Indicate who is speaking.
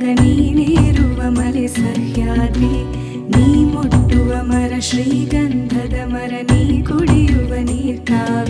Speaker 1: ಮಾತ್ರ ನೀನಿರುವ ಮಲೆ ಸಹ್ಯಾದ್ರಿ ನೀ ಮುಟ್ಟುವ ಮರ ಶ್ರೀಗಂಧದ ಮರ ನೀ ಕುಡಿಯುವ
Speaker 2: ನೀರ್ತಾವೆ